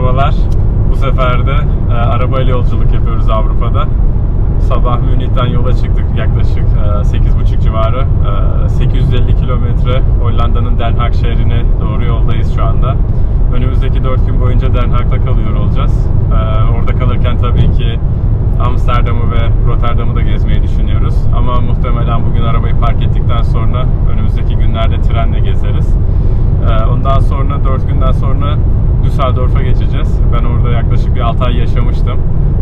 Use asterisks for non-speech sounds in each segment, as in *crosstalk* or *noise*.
merhabalar. Bu sefer de e, arabayla yolculuk yapıyoruz Avrupa'da. Sabah Münih'ten yola çıktık yaklaşık e, 8.30 civarı. E, 850 kilometre Hollanda'nın Den Haag şehrine doğru yoldayız şu anda. Önümüzdeki 4 gün boyunca Den Haag'da kalıyor olacağız. E, orada kalırken tabii ki Amsterdam'ı ve Rotterdam'ı da gezmeyi düşünüyoruz. Ama muhtemelen bugün arabayı park ettikten sonra önümüzdeki günlerde trenle gezeriz. Ee, Ondan sonra 4 günden sonra Düsseldorf'a geçeceğiz. Ben orada yaklaşık bir 6 ay yaşamıştım.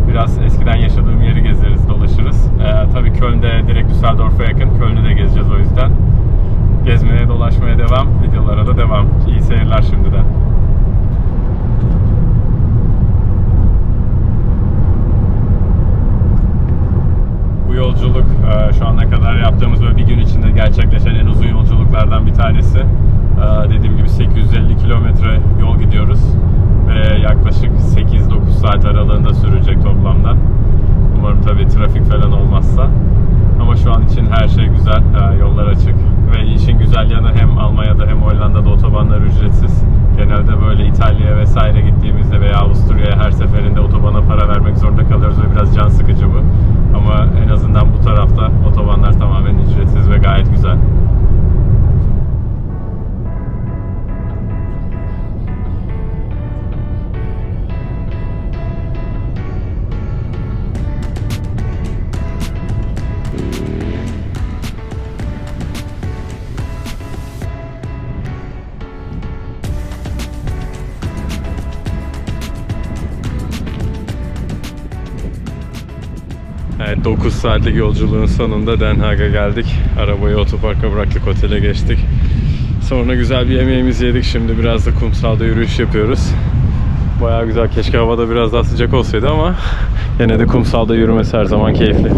Biraz eskiden yaşadığım yeri gezeriz, dolaşırız. Ee, tabii Köln'de direkt Düsseldorf'a yakın. Köln'ü de gezeceğiz o yüzden. Gezmeye, dolaşmaya devam. Videolara da devam. İyi seyirler şimdiden. Yolculuk e, şu ana kadar yaptığımız böyle bir gün içinde gerçekleşen en uzun yolculuklardan bir tanesi. E, Dediğim gibi 850 kilometre yol gidiyoruz ve yaklaşık 8-9 saat aralığında sürecek toplamda. Umarım tabii trafik falan olmazsa. Ama şu an için her şey güzel, e, yollar açık ve işin güzel yanı hem Almanya'da hem Hollanda'da otobanlar ücretsiz. Genelde böyle İtalya'ya vesaire gittiğimizde veya Avusturya'ya her seferinde otobana para vermek zorunda kalıyoruz ve biraz can sıkıcı bu. Ama en azından bu tarafta otobanlar tamamen ücretsiz ve gayet güzel. 9 saatlik yolculuğun sonunda Den Haag'a geldik. Arabayı otoparka bıraktık, otele geçtik. Sonra güzel bir yemeğimizi yedik. Şimdi biraz da kumsalda yürüyüş yapıyoruz. Bayağı güzel. Keşke havada biraz daha sıcak olsaydı ama yine de kumsalda yürümesi her zaman keyifli.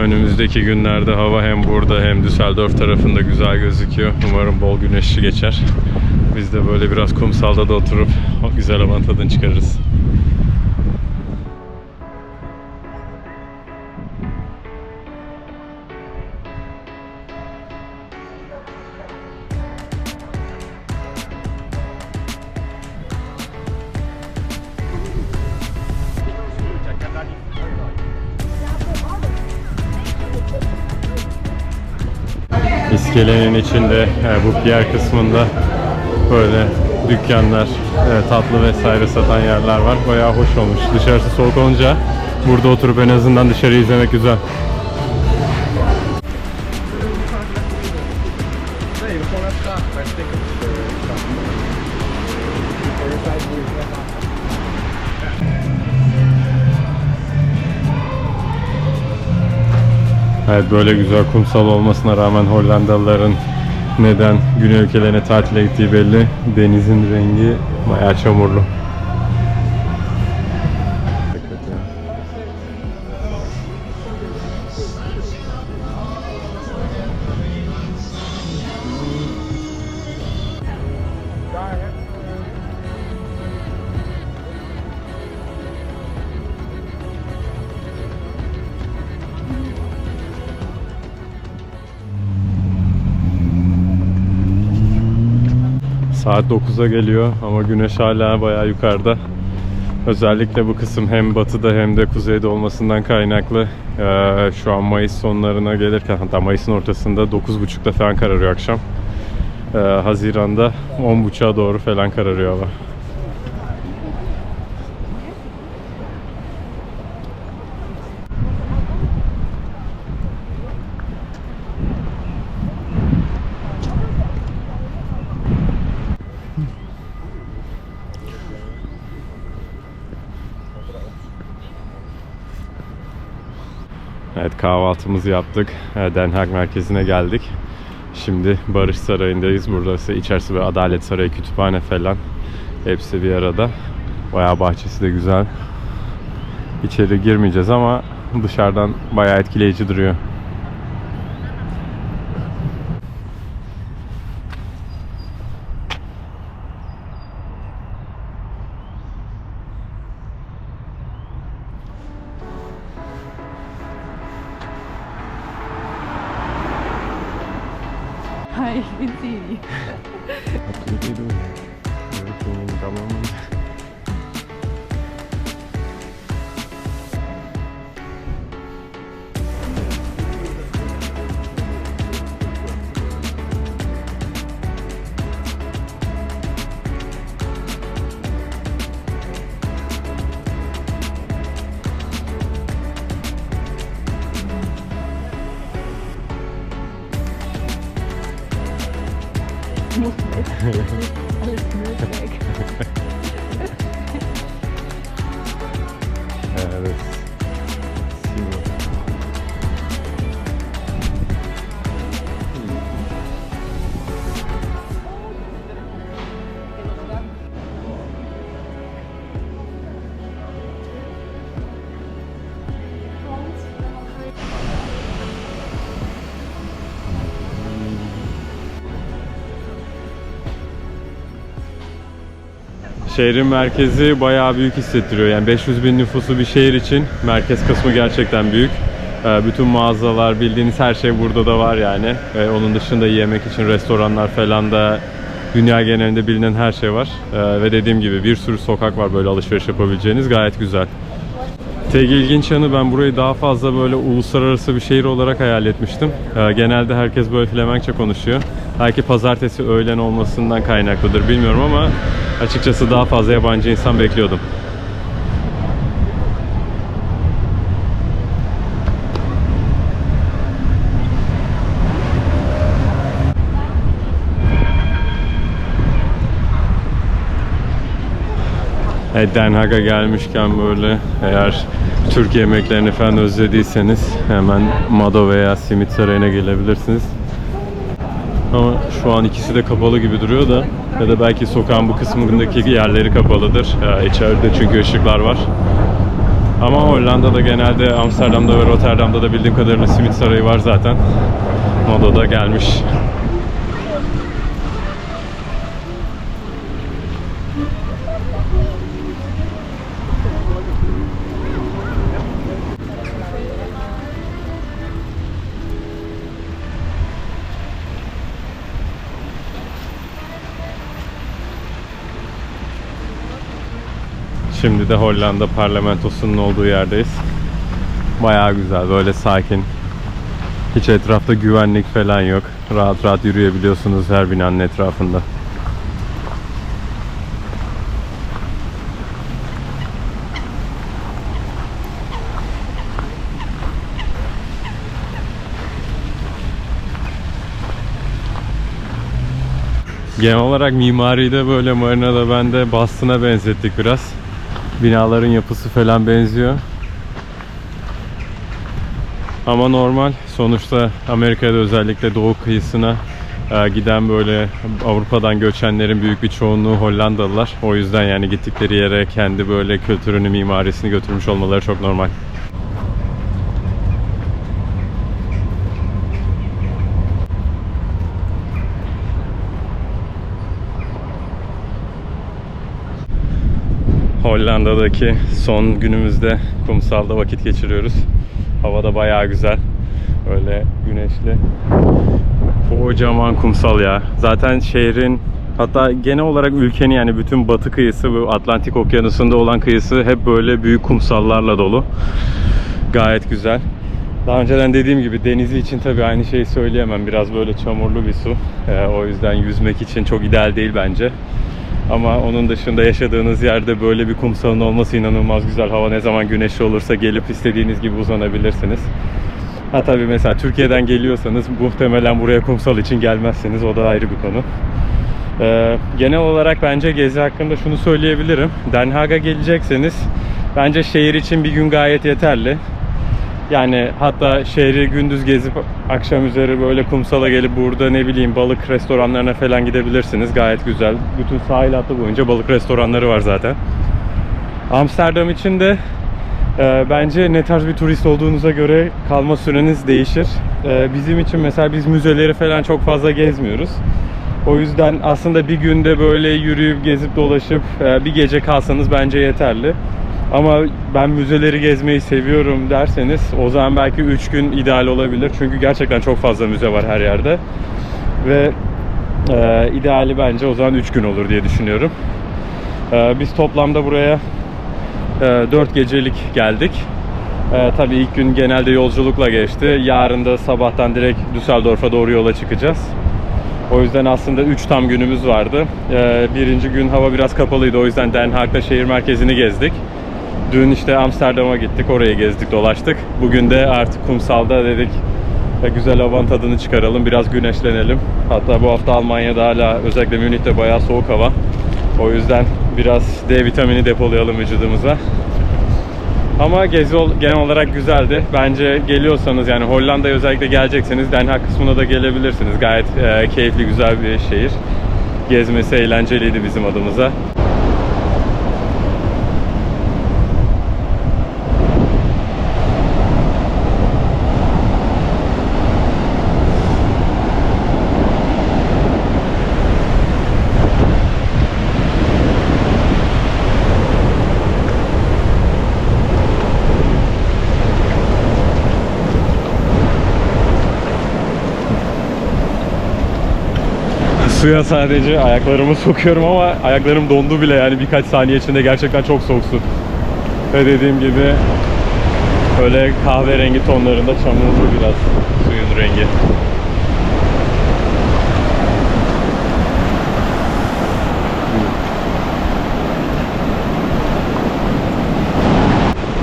Önümüzdeki günlerde hava hem burada hem Düsseldorf tarafında güzel gözüküyor. Umarım bol güneşli geçer. Biz de böyle biraz kumsalda da oturup o güzel havanın tadını çıkarırız. İskelenin içinde e, bu pier kısmında böyle dükkanlar, e, tatlı vesaire satan yerler var. Bayağı hoş olmuş. Dışarısı soğuk olunca burada oturup en azından dışarı izlemek güzel. Evet böyle güzel kumsal olmasına rağmen Hollandalıların neden güney ülkelerine tatile gittiği belli. Denizin rengi bayağı çamurlu. Saat 9'a geliyor ama güneş hala bayağı yukarıda. Özellikle bu kısım hem batıda hem de kuzeyde olmasından kaynaklı eee, şu an Mayıs sonlarına gelirken hatta Mayıs'ın ortasında 9.30'da falan kararıyor akşam. Eee, Haziran'da 10.30'a doğru falan kararıyor hava. Evet kahvaltımızı yaptık. Ee, Den Haag merkezine geldik. Şimdi Barış Sarayı'ndayız. Burası içerisi ve Adalet Sarayı, kütüphane falan. Hepsi bir arada. Bayağı bahçesi de güzel. İçeri girmeyeceğiz ama dışarıdan bayağı etkileyici duruyor. Şehrin merkezi bayağı büyük hissettiriyor. Yani 500 bin nüfusu bir şehir için merkez kısmı gerçekten büyük. Ee, Bütün mağazalar, bildiğiniz her şey burada da var yani. Onun dışında yemek için restoranlar falan da dünya genelinde bilinen her şey var. Ee, Ve dediğim gibi bir sürü sokak var böyle alışveriş yapabileceğiniz. Gayet güzel. Tek ilginç yanı ben burayı daha fazla böyle uluslararası bir şehir olarak hayal etmiştim. Ee, genelde herkes böyle Flemenkçe konuşuyor. Belki pazartesi öğlen olmasından kaynaklıdır bilmiyorum ama açıkçası daha fazla yabancı insan bekliyordum. Evet, Den Haag'a gelmişken böyle eğer Türk yemeklerini falan özlediyseniz hemen Mado veya Simit Sarayı'na gelebilirsiniz. Ama şu an ikisi de kapalı gibi duruyor da ya da belki sokağın bu kısmındaki yerleri kapalıdır. Ee, içeride çünkü ışıklar var. Ama Hollanda'da genelde Amsterdam'da ve Rotterdam'da da bildiğim kadarıyla Simit Sarayı var zaten. Mado'da gelmiş. Şimdi de Hollanda parlamentosunun olduğu yerdeyiz. Bayağı güzel, böyle sakin. Hiç etrafta güvenlik falan yok. Rahat rahat yürüyebiliyorsunuz her binanın etrafında. Genel olarak mimariyi de böyle Marina'da ben de Boston'a benzettik biraz. Binaların yapısı falan benziyor. Ama normal. Sonuçta Amerika'da özellikle doğu kıyısına e, giden böyle Avrupa'dan göçenlerin büyük bir çoğunluğu Hollandalılar. O yüzden yani gittikleri yere kendi böyle kültürünü, mimarisini götürmüş olmaları çok normal. Hollanda'daki son günümüzde kumsalda vakit geçiriyoruz. Hava da bayağı güzel. Öyle güneşli. Kocaman kumsal ya. Zaten şehrin hatta genel olarak ülkenin yani bütün batı kıyısı bu Atlantik Okyanusu'nda olan kıyısı hep böyle büyük kumsallarla dolu. Gayet güzel. Daha önceden dediğim gibi denizi için tabii aynı şeyi söyleyemem. Biraz böyle çamurlu bir su. Ee, o yüzden yüzmek için çok ideal değil bence. Ama onun dışında yaşadığınız yerde böyle bir kumsalın olması inanılmaz güzel. Hava ne zaman güneşli olursa gelip istediğiniz gibi uzanabilirsiniz. Ha tabii mesela Türkiye'den geliyorsanız muhtemelen buraya kumsal için gelmezsiniz. O da ayrı bir konu. Ee, genel olarak bence gezi hakkında şunu söyleyebilirim. Den Haag'a gelecekseniz bence şehir için bir gün gayet yeterli. Yani hatta şehri gündüz gezip akşam üzeri böyle kumsala gelip burada ne bileyim balık restoranlarına falan gidebilirsiniz. Gayet güzel. Bütün sahil hattı boyunca balık restoranları var zaten. Amsterdam için de e, bence ne tarz bir turist olduğunuza göre kalma süreniz değişir. E, bizim için mesela biz müzeleri falan çok fazla gezmiyoruz. O yüzden aslında bir günde böyle yürüyüp gezip dolaşıp e, bir gece kalsanız bence yeterli. Ama ben müzeleri gezmeyi seviyorum derseniz o zaman belki 3 gün ideal olabilir. Çünkü gerçekten çok fazla müze var her yerde. Ve e, ideali bence o zaman 3 gün olur diye düşünüyorum. E, biz toplamda buraya 4 gecelik geldik. E, tabii ilk gün genelde yolculukla geçti. Yarın da sabahtan direkt Düsseldorf'a doğru yola çıkacağız. O yüzden aslında 3 tam günümüz vardı. E, birinci gün hava biraz kapalıydı. O yüzden Den Haag'da şehir merkezini gezdik. Dün işte Amsterdam'a gittik. Orayı gezdik, dolaştık. Bugün de artık kumsalda dedik e, güzel havanın tadını çıkaralım. Biraz güneşlenelim. Hatta bu hafta Almanya'da hala özellikle Münih'te bayağı soğuk hava. O yüzden biraz D vitamini depolayalım vücudumuza. Ama gezi genel olarak güzeldi. Bence geliyorsanız yani Hollanda'ya özellikle gelecekseniz Den Haag kısmına da gelebilirsiniz. Gayet e, keyifli, güzel bir şehir. Gezmesi eğlenceliydi bizim adımıza. Suya sadece ayaklarımı sokuyorum ama ayaklarım dondu bile yani birkaç saniye içinde gerçekten çok soğuk su. Ve dediğim gibi öyle kahverengi tonlarında çamurlu biraz suyun rengi.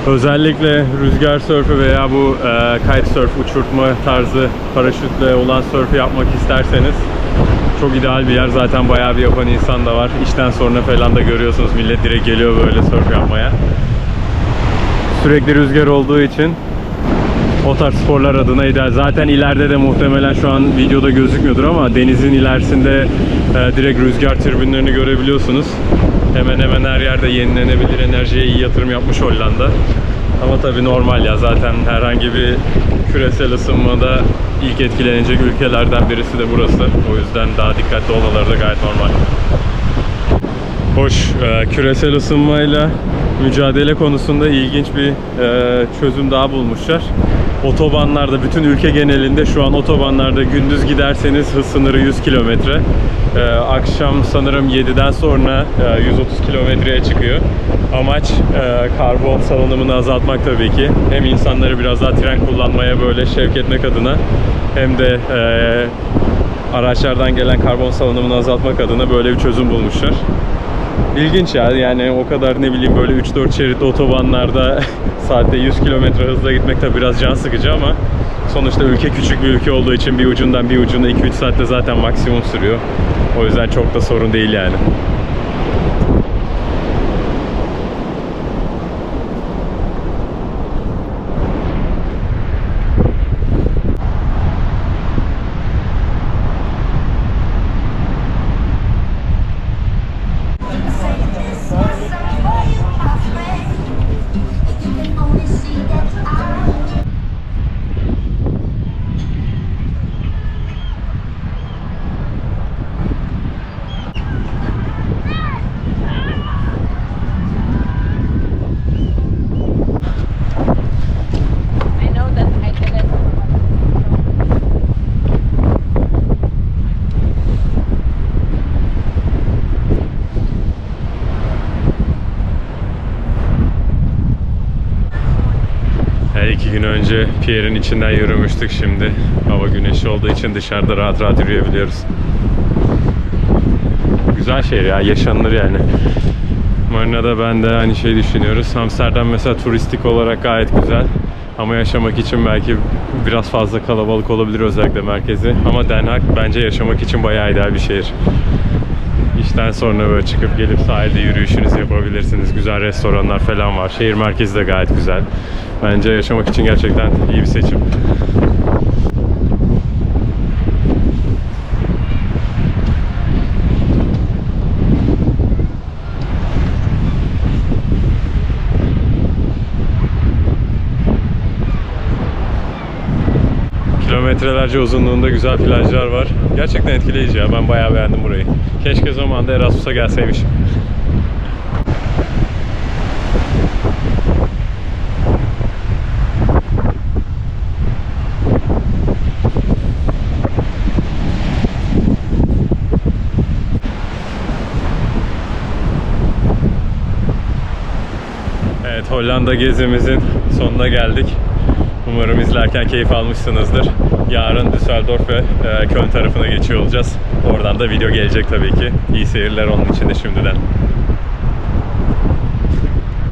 Özellikle rüzgar sörfü veya bu e, kitesurf uçurtma tarzı paraşütle olan sörfü yapmak isterseniz çok ideal bir yer. Zaten bayağı bir yapan insan da var. İşten sonra falan da görüyorsunuz millet direkt geliyor böyle sörf yapmaya. Sürekli rüzgar olduğu için o tarz sporlar adına ideal. Zaten ileride de muhtemelen şu an videoda gözükmüyordur ama denizin ilerisinde e, direkt rüzgar tribünlerini görebiliyorsunuz. Hemen hemen her yerde yenilenebilir enerjiye iyi yatırım yapmış Hollanda. Ama tabii normal ya zaten herhangi bir küresel ısınmada ilk etkilenecek ülkelerden birisi de burası. O yüzden daha dikkatli olmaları da gayet normal. Hoş, e, küresel ısınmayla mücadele konusunda ilginç bir e, çözüm daha bulmuşlar. Otobanlarda, bütün ülke genelinde şu an otobanlarda gündüz giderseniz hız sınırı 100 kilometre. E, akşam sanırım 7'den sonra e, 130 kilometreye çıkıyor. Amaç e, karbon salınımını azaltmak tabii ki. Hem insanları biraz daha tren kullanmaya böyle şevk etmek adına hem de e, araçlardan gelen karbon salınımını azaltmak adına böyle bir çözüm bulmuşlar. İlginç ya yani o kadar ne bileyim böyle 3-4 şerit otobanlarda *laughs* saatte 100 km hızla gitmek de biraz can sıkıcı ama sonuçta ülke küçük bir ülke olduğu için bir ucundan bir ucuna 2-3 saatte zaten maksimum sürüyor. O yüzden çok da sorun değil yani. Pierre'in içinden yürümüştük şimdi. Hava güneşli olduğu için dışarıda rahat rahat yürüyebiliyoruz. Güzel şehir ya, yaşanılır yani. Marina'da ben de aynı şeyi düşünüyoruz. Amsterdam mesela turistik olarak gayet güzel. Ama yaşamak için belki biraz fazla kalabalık olabilir özellikle merkezi. Ama Den Haag bence yaşamak için bayağı ideal bir şehir. İşten sonra böyle çıkıp gelip sahilde yürüyüşünüzü yapabilirsiniz. Güzel restoranlar falan var. Şehir merkezi de gayet güzel. Bence yaşamak için gerçekten iyi bir seçim. kilometrelerce uzunluğunda güzel plajlar var. Gerçekten etkileyici ya. Ben bayağı beğendim burayı. Keşke zamanında Erasmus'a gelseymişim. Evet Hollanda gezimizin sonuna geldik. Umarım izlerken keyif almışsınızdır. Yarın Düsseldorf ve e, Köln tarafına geçiyor olacağız. Oradan da video gelecek tabii ki. İyi seyirler onun için de şimdiden.